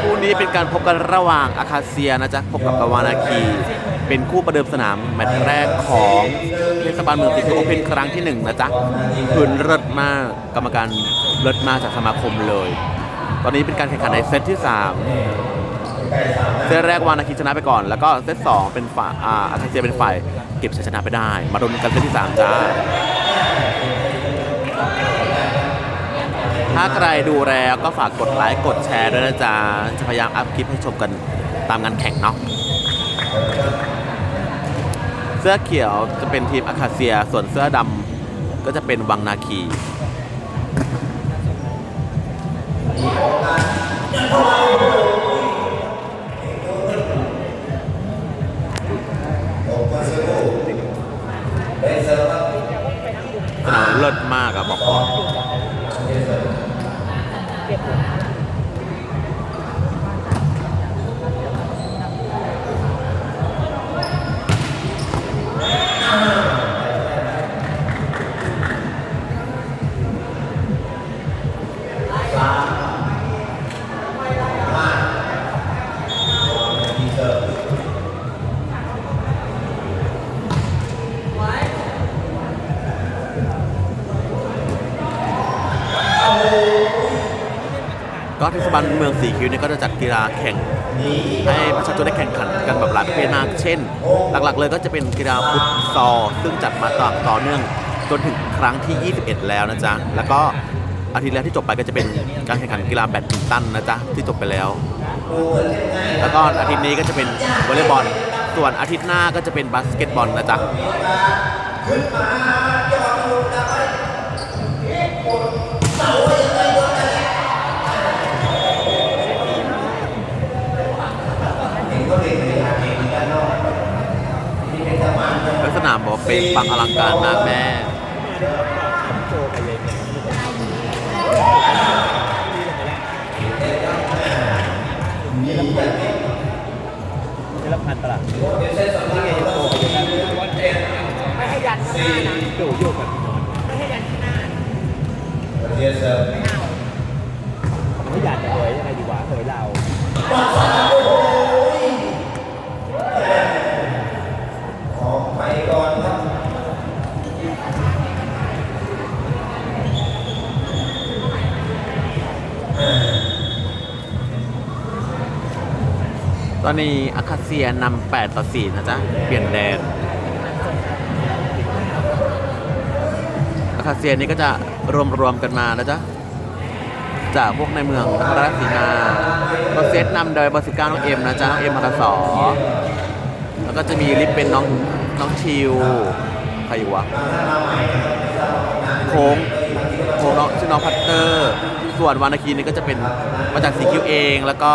คู่นี้เป็นการพบกันระหว่างอาคาเซียนะจ๊ะพบกับกาวานาคี เป็นคู่ประเดิมสนามแมตช์แรกของเทศบาลเมืองสีคิวโอเพนครั้งที่หนึ่งนะจ๊ะพื้นเลิศมากกรรมการเลิศมากจากสมาคมเลย ตอนนี้เป็นการแข่งขันในเซตที่ 3 เซตแรกวานาคีชนะไปก่อน แล้วก็เซตสองเป็นฝ่ายอาอาคาเซียเป็นฝ่ายเก็บชัยชนะไปได้ มาดนกันเซตที่3จ้า ถ้าใครดูแล้วก็ฝากกดไลค์กดแชร์ด้วยนะจ๊ะ จะพยายามอัพคลิปให้ชมกันตามงานแข่งเนาะ เสื้อเขียวจะเป็นทีมอาคาเซีย ส่วนเสื้อดำก็จะเป็นวังนาคี ก็เทศบาลเมืองสีคิ้วเนี่ยก็จะจัดกีฬาแข่งให้ประชาชนได้แข่งขันกันแบบหลายประเภทมาก เช่น หลักๆ เลยก็จะเป็นกีฬาฟุตซอลซึ่งจัดมาต่อต่อเนื่องจนถึงครั้งที่ 21 แล้วนะจ๊ะ แล้วก็อาทิตย์แรกที่จบไปก็จะเป็นการแข่งขันกีฬาแบดมินตันนะจ๊ะที่จบไปแล้ว แล้วก็อาทิตย์นี้ก็จะเป็นวอลเลย์บอล ส่วนอาทิตย์หน้าก็จะเป็นบาสเกตบอลนะจ๊ะ ลั กษณะบอกว่าเป็นปังอลังการมากแม่ได้รับพันตลาดนี่ไงโตไปเลยนะไม่ให้ยันข้างหน้านะโยโย่กับพี่นอนไม่ให้ยันเลยยังไงดีวะเฮ้ยเรา อนนี้อาคาเซียนำ8ต่อ 4 นะจ๊ะ เปลี่ยนแดน อาคาเซียนี่ก็จะรวมๆกันมานะจ๊ะ จากพวกในเมืองรราชสีมาโรเซตนำโดยบอร์สิก้าน้องเอ็มนะจ๊ะ น้องเอ็มมาราสอแล้วก็จะมีลิฟเป็นน้องน้องชิวใครอยู่วะโค้งโค้งน้องชื่อน้องพัตเตอร์ ส่วนวานาคีนี่ก็จะเป็นมาจากสีคิวเองแล้วก็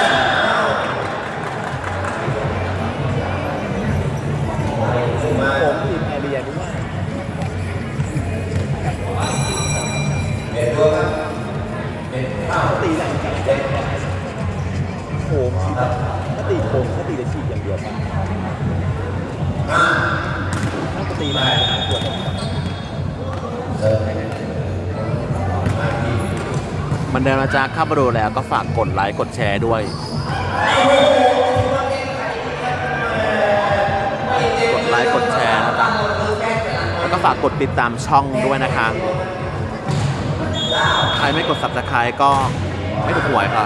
ถ้าตีโค้งถ้าตีจะฉีกอย่างเดียวป่ะถ้าตีได้ควรมันเดินมาจากเข้ามาดูแล้วก็ฝากกดไลค์กดแชร์ด้วย กดไลค์กดแชร์นะจ๊ะแล้วก็ฝากกดติดตามช่องด้วยนะคะ ใครไม่กด subscribe ก็ไม่ถูกหวยค่ะ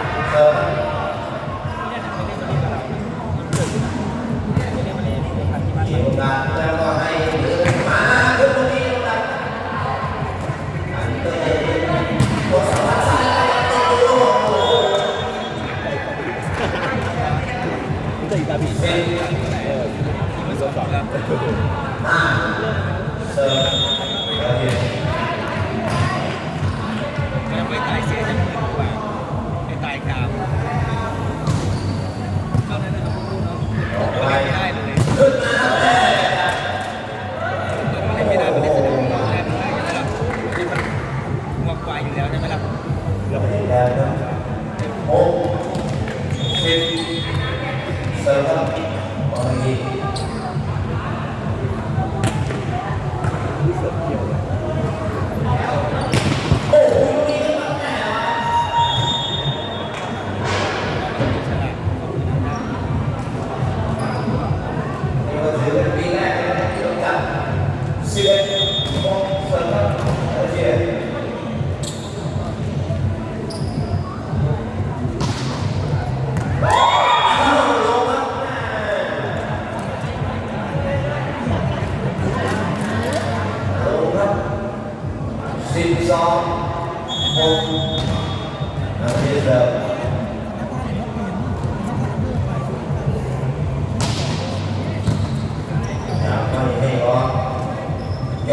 รู้ กว่าอยู่แล้วใช่ไหมล่ะเกืบถึงแล้วนะหกสิบเซอร์ฟบอล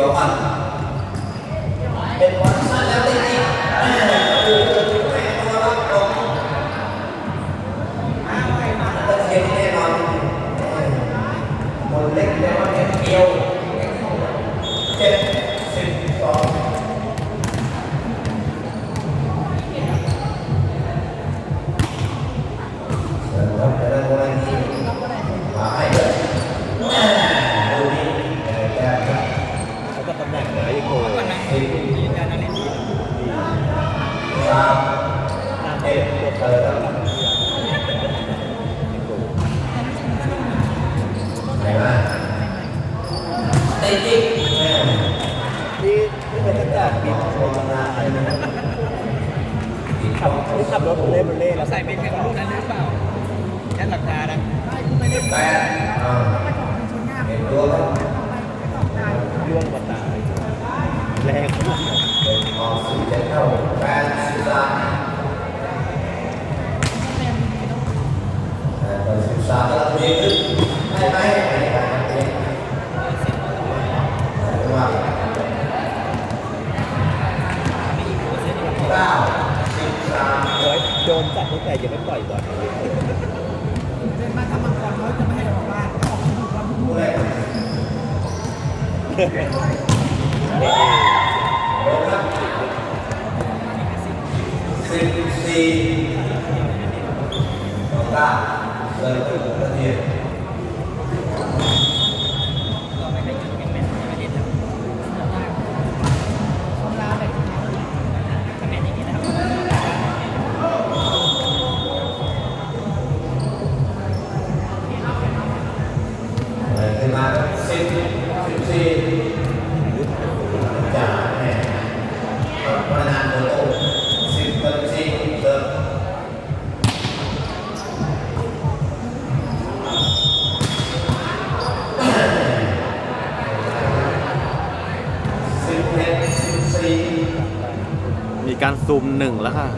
ยวพันเป็นวันสั้นแล้วจริงๆแม่โอ้โหแม่ตัวรักของตะเคียนแน่นอนคนเล็กแล้ว่าแค่เดียวเจ็ดสิบสอง รถเล่นเล่นแล้วใส่เป็นแค่รุ่นนั้นหรือเปล่าแค่หลักการนะแปดอ่าเห็นตัวครับล่วงมาตายแรงมาก เป็นออกสี่เจ็ดเข้าแปดสิบสามแปดสิบสามแล้วดีขึ้นได้ไหมไม่ได้ไม่ว่า เก้าสิบสาม โอ้ยโดนจับตั้ง แต่ยังไม่ปล่อยบอลเลยผู้เล่นลงครับสิบสี่เก้าเริ่มต้นประเทศ ซูมหนึ่งแล้วค่ะ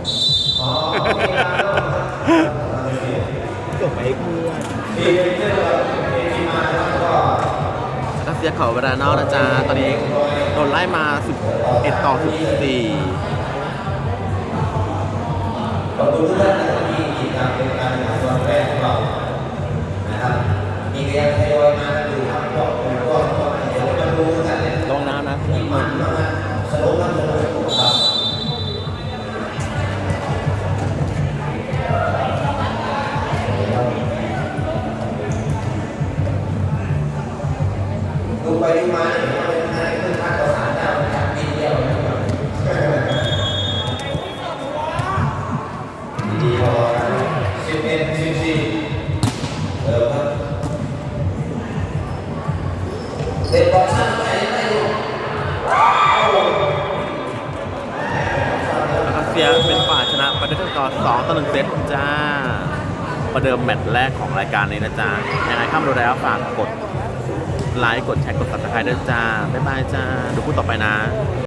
การส่งไปให้เพื่อนที่เจอเอทีมาแล้วก็รัสเซียขอเวลานอกนะจ๊ะ ตอนนี้โดนไล่มา 11 ต่อ 14 ไปดูมาเนี่ยมันเป็นอะไรขึ้นภาคภาษาเจ้าจากปีเดียวนะครับดีพอกันสิบเอ็ดสิบสี่เริ่มครับเด็กบอลสั้นไปไม่ดูรัสเซียเป็นฝ่ายชนะไปด้วยสกอร์2ต่อ1เซตจ้าประเดิมแมตช์แรกของรายการนี้นะจ๊ะยังไงข้ามดูแล้วฝากกด ไลค์ กดแชร์ กด subscribe ด้วยจ้า บ๊ายบายจ้า ดูคู่ต่อไปนะ